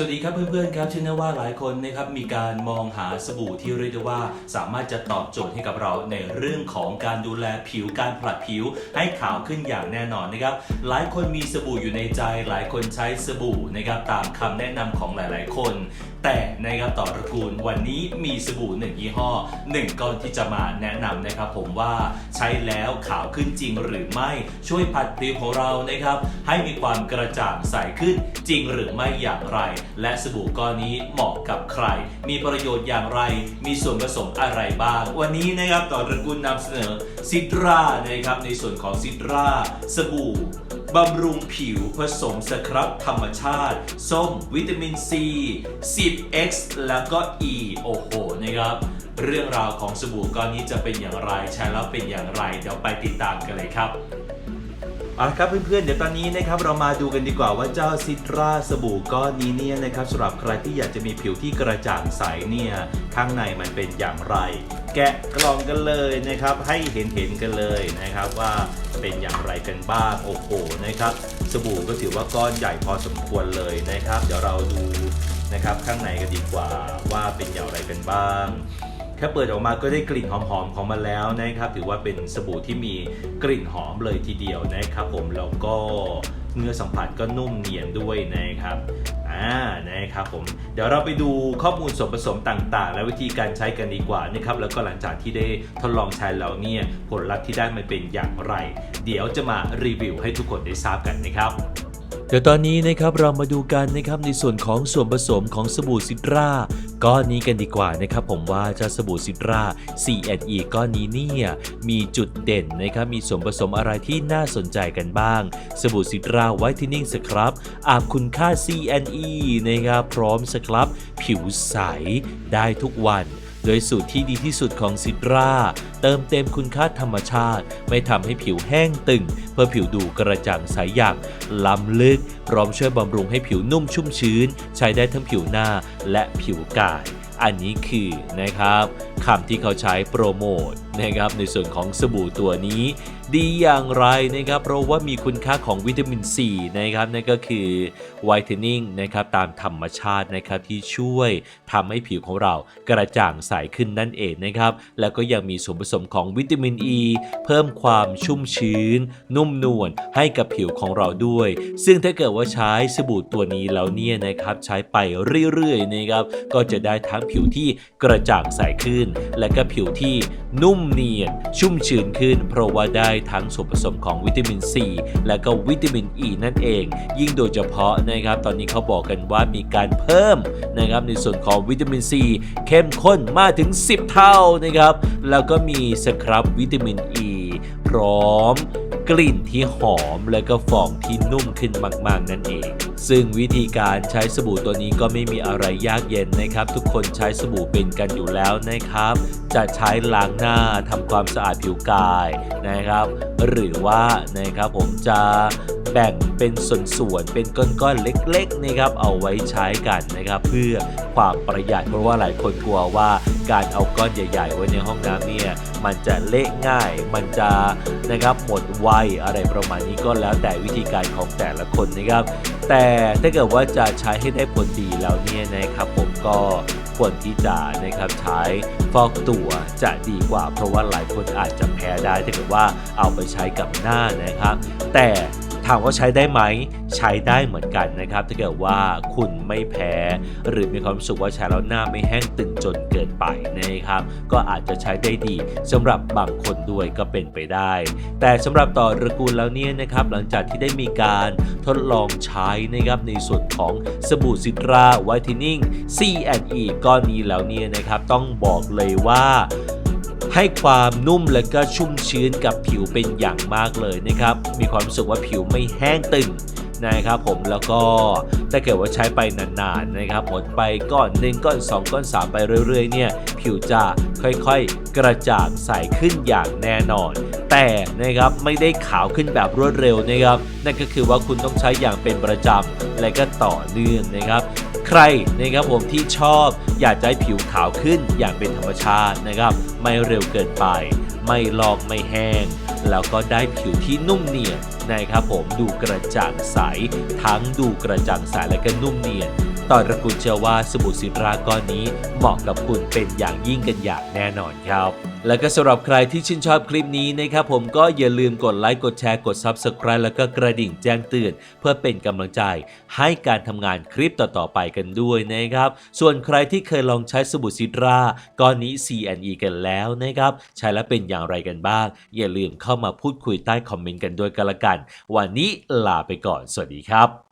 สวัสดีครับเพื่อนๆครับเชื่อแน่ว่าหลายคนนะครับมีการมองหาสบู่ที่เรียกได้ว่าสามารถจะตอบโจทย์ให้กับเราในเรื่องของการดูแลผิวการผลัดผิวให้ขาวขึ้นอย่างแน่นอนนะครับหลายคนมีสบู่อยู่ในใจ หลายคนใช้สบู่นะครับตามคำแนะนำของหลาย ๆ คนแต่นะครับต่อตระกูลวันนี้มีสบู่หนึ่งยี่ห้อหนึ่งก้อนที่จะมาแนะนำนะครับผมว่าใช้แล้วขาวขึ้นจริงหรือไม่ช่วยผัดผิวของเรานะครับ ให้มีความกระจ่างใสขึ้นจริงหรือไม่อย่างไร และสบู่ก้อนนี้เหมาะกับใคร มีประโยชน์อย่างไร มีส่วนผสมอะไรบ้าง วันนี้นะครับต่อตระกูลนำเสนอซิตรานะครับในส่วนของซิตราสบู่ บำรุงผิวผสมสครับธรรมชาติ ส้มวิตามินซี 10x แล้วก็ E โอ้โหนะครับ เรื่องราวของสบู่ก้อนนี้จะเป็นอย่างไรใช้แล้วเป็นอย่างไร เดี๋ยวไปติดตามกันเลยครับ เอาละครับเพื่อนๆ เดี๋ยวตอนนี้นะครับเรามาดูกันดีกว่าว่าเจ้าซิตราสบู่ก้อนนี้เนี่ยนะครับสำหรับใครที่อยากจะมีผิวที่กระจ่างใสเนี่ยข้างในมันเป็นอย่างไร แกะกล่องกันเลยนะครับให้เห็นเห็นๆกันเลยนะครับว่าเป็นอย่างไรกันบ้างโอ้โหนะครับสบู่ก็ถือว่าก้อนใหญ่พอสมควรเลยนะครับ เดี๋ยวเราดูนะครับข้างในกันดีกว่าว่าเป็นอย่างไรกันบ้าง แค่เปิดออกมาก็ได้กลิ่นหอมๆของมันแล้วนะครับถือว่าเป็นสบู่ที่มีกลิ่นหอมเลยทีเดียวนะครับผมแล้วก็เนื้อสัมผัสก็นุ่มเนียนด้วยนะครับอ่านะครับผมเดี๋ยวเราไปดูข้อมูลส่วนผสมต่างๆ และวิธีการใช้กันดีกว่านะครับแล้วก็หลังจากที่ได้ทดลองใช้แล้วเนี่ยผลลัพธ์ที่ได้มันเป็นอย่างไร เดี๋ยวจะมารีวิวให้ทุกคนได้ทราบกันนะครับ เดี๋ยวตอนนี้นะครับเรามาดูกันนะครับในส่วนของส่วนผสมของสบู่ซิตราก้อนนี้กันดีกว่านะครับ ผมว่าเจ้าสบู่ซิตรา C&E ก้อนนี้เนี่ยมีจุดเด่นนะครับมีส่วนผสมอะไรที่น่าสนใจกันบ้าง สบู่ซิตราไวท์เทนนิ่งสครับอาบคุณค่า CNE นะครับพร้อมสครับ ผิวใสได้ทุกวัน โดยสูตรที่ดีที่สุดของซิตรา เติมเต็มคุณค่าธรรมชาติ ไม่ทำให้ผิวแห้งตึง เพื่อผิวดูกระจ่างใสอย่างล้ำลึก พร้อมช่วยบำรุงให้ผิวนุ่มชุ่มชื้น ใช้ได้ทั้งผิวหน้าและผิวกาย อันนี้คือนะครับคำที่เขาใช้โปรโมท นะครับในส่วนของสบู่ตัวนี้ ดีอย่างไรนะครับเพราะว่ามีคุณค่าของวิตามินซีนะครับนั่นก็คือไวท์เทนนิ่งนะครับตามธรรมชาตินะครับที่ช่วยทำให้ผิวของเรากระจ่างใสขึ้นนั่นเองนะครับแล้วก็ยังมีส่วนผสมของวิตามินอ e, ีเพิ่มความชุ่มชื้น นุ่มนวลให้กับผิวของเราด้วย ซึ่งถ้าเกิดว่าใช้สบู่ตัวนี้แล้วเนี่ยนะครับใช้ไปเรื่อยๆนะครับก็จะได้ทั้งผิวที่กระจ่างใสขึ้น และก็ผิวที่นุ่มเนียน ชุ่มชื้นขึ้น เพราะว่าได้ทั้งส่วนผสมของวิตามินซีและก็วิตามินอ e ีนั่นเอง ยิ่งโดยเฉพาะนะครับ ตอนนี้เขาบอกกันว่ามีการเพิ่มนะครับในส่วนของวิตามินซีเข้มข้นมากถึง 10 เท่านะครับ แล้วก็มีสครับวิตามินอ e, ีพร้อม กลิ่นที่หอมและก็ฟองที่นุ่มขึ้นมากๆ นั่นเอง ซึ่งวิธีการใช้สบู่ตัวนี้ก็ไม่มีอะไรยากเย็นนะครับ ทุกคนใช้สบู่เป็นกันอยู่แล้วนะครับ จะใช้ล้างหน้าทำความสะอาดผิวกายนะครับ หรือว่านะครับผมจะ แบ่งเป็นส่วนๆเป็นก้อนๆเล็กๆนะครับเอาไว้ใช้กันนะครับเพื่อความประหยัดเพราะว่าหลายคนกลัวว่าการเอาก้อนใหญ่ ๆ ไว้ในห้องน้ำเนี่ยมันจะเละง่าย มันจะนะครับหมดไวอะไรประมาณนี้ก็แล้วแต่วิธีการของแต่ละคนนะครับ แต่ถ้าเกิดว่าจะใช้ให้ได้ผลดีแล้วเนี่ยนะครับ ผมก็ควรที่จะนะครับใช้ฟอกตัวจะดีกว่า เพราะว่าหลายคนอาจจะแพ้ได้ถ้าเกิดว่าเอาไปใช้กับหน้านะครับ แต่ ถามว่าใช้ได้ไหมใช้ได้เหมือนกันนะครับ ถ้าเกิดว่าคุณไม่แพ้ หรือมีความรู้สึกว่าใช้แล้วหน้าไม่แห้งตึงจนเกินไปนะครับ ก็อาจจะใช้ได้ดีสำหรับบางคนด้วยก็เป็นไปได้ แต่สำหรับต่อระกูลแล้วเนี่ยนะครับ หลังจากที่ได้มีการทดลองใช้นะครับในส่วนของสบู่ซิตราไวท์เทนนิ่ง C&E ก้อนนี้แล้วเนี่ยนะครับ ต้องบอกเลยว่า ให้ความนุ่มและก็ชุ่มชื้นกับผิวเป็นอย่างมากเลยนะครับ มีความรู้สึกว่าผิวไม่แห้งตึงนะครับผมแล้วก็ถ้าเกิดว่าใช้ไปนานๆนะครับหมดไปก้อนหนึ่งก้อนสองก้อนสามไปเรื่อยๆเนี่ยผิวจะค่อยๆ กระจ่างใสขึ้นอย่างแน่นอน แต่นะครับไม่ได้ขาวขึ้นแบบรวดเร็วนะครับ นั่นก็คือว่าคุณต้องใช้อย่างเป็นประจำและก็ต่อเนื่องนะครับ ใครนะครับผมที่ชอบอยากให้ผิวขาวขึ้นอย่างเป็นธรรมชาตินะครับ ไม่เร็วเกินไป ไม่ลอกไม่แห้ง แล้วก็ได้ผิวที่นุ่มเนียนนะครับผมดูกระจ่างใส ทั้งดูกระจ่างใสและก็นุ่มเนียน ตอนระกูลเชื่อว่าสบู่ซิตราก้อนนี้เหมาะกับคุณเป็นอย่างยิ่งกันอย่างแน่นอนครับ แล้วก็สำหรับใครที่ชื่นชอบคลิปนี้นะครับผมก็อย่าลืมกดไลค์กดแชร์กด Subscribe แล้วก็กระดิ่งแจ้งเตือน เพื่อเป็นกำลังใจให้การทำงานคลิปต่อๆไปกันด้วยนะครับ ส่วนใครที่เคยลองใช้สบู่ซิตราก้อนนี้ CNE กันแล้วนะครับใช้แล้วเป็นอย่างไรกันบ้าง อย่าลืมเข้ามาพูดคุยใต้คอมเมนต์กันด้วยกันละกัน วันนี้ลาไปก่อน สวัสดีครับ